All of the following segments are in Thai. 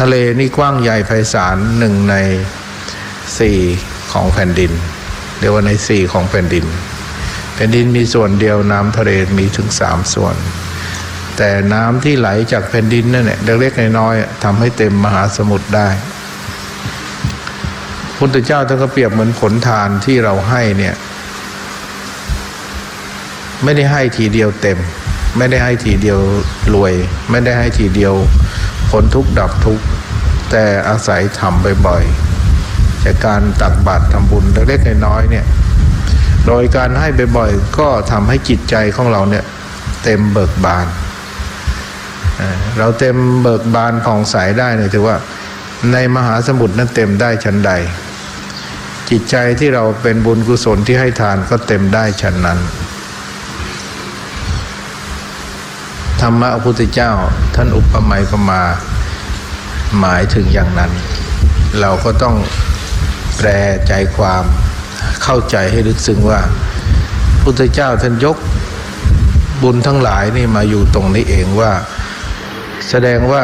ทะเลนี่กว้างใหญ่ไพศาลหนึ่งในสี่ของแผ่นดิน เรียกว่าในสี่ของแผ่นดิน แผ่นดินมีส่วนเดียวน้ำทะเลมีถึงสามส่วน แต่น้ำที่ไหลจากแผ่นดินนั่นแหละเล็กๆน้อยๆทำให้เต็มมหาสมุทรได้พุทธเจ้าท่านก็เปรียบเหมือนผลทานที่เราให้เนี่ย ไม่ได้ให้ทีเดียวเต็ม ไม่ได้ให้ทีเดียวรวย ไม่ได้ให้ทีเดียว พ้นทุกข์ดับทุกข์แต่อาศัยทำบ่อยๆจากการตักบาตรทำบุญเล็กๆน้อยๆเนี่ยโดยการให้บ่อยๆก็ทำให้จิตใจของเราเนี่ยเต็มเบิกบานเอ่อเราเต็มเบิกบานผ่องใสได้เนี่ยถือว่าในมหาสมุทรนั้นเต็มได้ชั้นใด จิตใจที่เราเป็นบุญกุศลที่ให้ทานก็เต็มได้ชั้นนั้น ธรรมะพระพุทธเจ้า ท่านอุปมาก็มาหมายถึงอย่างนั้น เราก็ต้องแปลใจความเข้าใจให้ลึกซึ้งว่าพระพุทธเจ้าท่านยกบุญทั้งหลายนี่มาอยู่ตรงนี้เองว่า แสดงว่า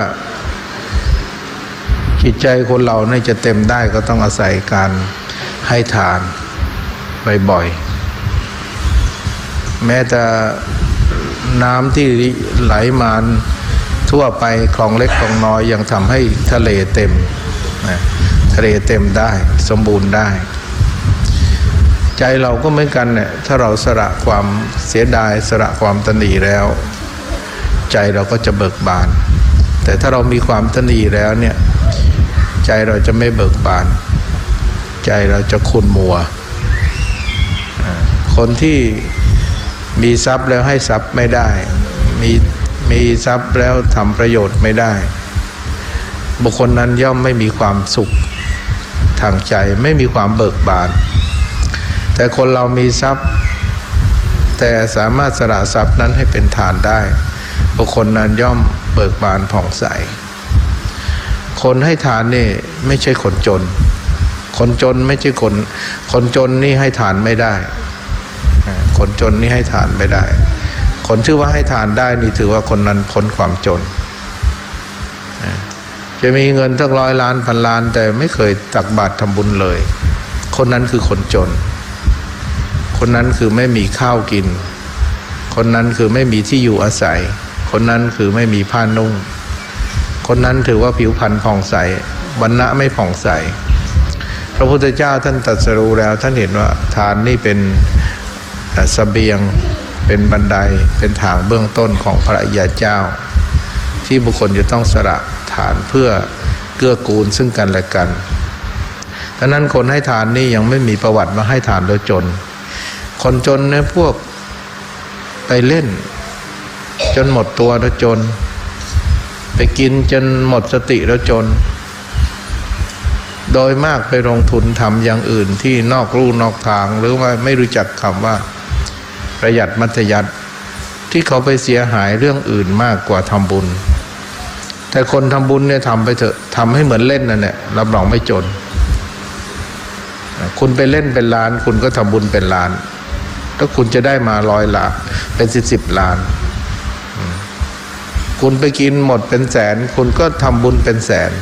จิตใจคนเราเนี่ยจะเต็มได้ก็ต้องอาศัยการให้ทานบ่อยๆแม้แต่ น้ำที่ไหลมาทั่วไปคลองเล็กคลองน้อยยังทำให้ทะเลเต็มนะทะเลเต็มได้สมบูรณ์ได้ ใจเราก็เหมือนกันเนี่ยถ้าเราสละความเสียดายสละความตนีแล้ว ใจเราก็จะเบิกบาน แต่ถ้าเรามีความตนีแล้วเนี่ยใจเราจะไม่เบิกบาน ใจเราจะขุ่นมัว คนที่ มีทรัพย์แล้วให้ทรัพย์ไม่ได้ มีมีทรัพย์แล้วทำประโยชน์ไม่ได้ บุคคลนั้นย่อมไม่มีความสุขทางใจไม่มีความเบิกบาน แต่คนเรามีทรัพย์ แต่สามารถสละทรัพย์นั้นให้เป็นทานได้ บุคคลนั้นย่อมเบิกบานผ่องใส คนให้ทานนี่ไม่ใช่คนจน คนจนไม่ใช่คน คนจนนี่ให้ทานไม่ได้ คนจนนี่ให้ทานไม่ได้ คนชื่อว่าให้ทานได้นี่ถือว่าคนนั้นพ้นความจน จะมีเงินตั้งร้อยล้านพันล้าน แต่ไม่เคยตักบาตรทำบุญเลย คนนั้นคือคนจน คนนั้นคือไม่มีข้าวกิน คนนั้นคือไม่มีที่อยู่อาศัย คนนั้นคือไม่มีผ้านุ่ง คนนั้นถือว่าผิวพรรณผ่องใสวันณะไม่ผ่องใสพระพุทธเจ้าท่านตรัสรู้แล้วท่านเห็นว่าทานนี่เป็น เอ่อเบียงเป็นบันไดเป็นทางเบื้องต้นของพระอริยเจ้า ที่บุคคลจะต้องสละทานเพื่อเกื้อกูลซึ่งกันและกันดังนั้นคนให้ทานนี่ยังไม่มีประวัติมาให้ทานแล้วจน คนจนเนี่ยพวกไปเล่น จนหมดตัวแล้วจน ไปกินจนหมดสติแล้วจน โดยมากไปลงทุนทำอย่างอื่นที่นอกลู่นอกทางหรือว่าไม่รู้จักคำว่า ประหยัดมัธยัติที่เขาไปเสียหายเรื่องอื่นมากกว่าทำบุญ แต่คนทำบุญเนี่ยทำไปเถอะทำให้เหมือนเล่นนั่นแหละรับรองไม่จน คุณไปเล่นเป็นล้าน คุณก็ทำบุญเป็นล้านแล้วคุณจะได้มาร้อยล้านเป็นสิบสิบล้าน คุณไปกินหมดเป็นแสน คุณก็ทำบุญเป็นแสน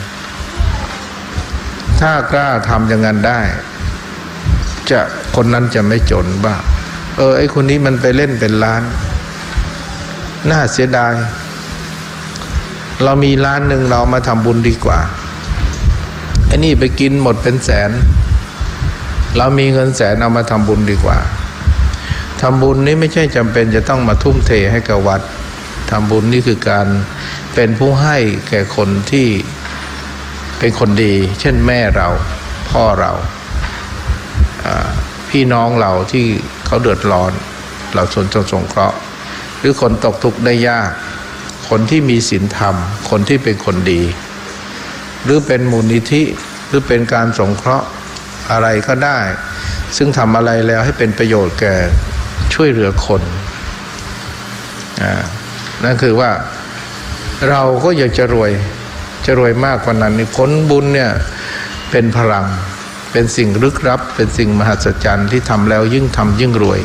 ถ้ากล้าทำอย่างนั้นได้ จะคนนั้นจะไม่จนบ้าง เออไอคนนี้มันไปเล่นเป็นล้าน น่าเสียดาย เรามีล้านหนึ่งเรามาทำบุญดีกว่าไอ้นี่ไปกินหมดเป็นแสน เรามีเงินแสนเอามาทำบุญดีกว่าทำบุญนี้ไม่ใช่จำเป็นจะต้องมาทุ่มเทให้กับวัดทำบุญนี่คือการเป็นผู้ให้แก่คนที่เป็นคนดี เช่นแม่เรา พ่อเรา พี่น้องเราที่เขาเดือดร้อน เราชนจนสงเคราะห์ หรือคนตกทุกข์ได้ยาก คนที่มีศีลธรรม คนที่เป็นคนดี หรือเป็นมูลนิธิหรือเป็นการสงเคราะห์อะไรก็ได้ ซึ่งทำอะไรแล้วให้เป็นประโยชน์แก่ช่วยเหลือคนอนั่นคือว่าเราก็อยากจะรวยจะรวยมากกว่านั้นนี่ผลบุญเนี่ยเป็นพลัง เป็นสิ่งลึกลับ เป็นสิ่งมหัศจรรย์ที่ทำแล้วยิ่งทำยิ่งรวย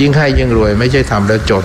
ยิ่งให้ยิ่งรวยไม่ใช่ทำแล้วจน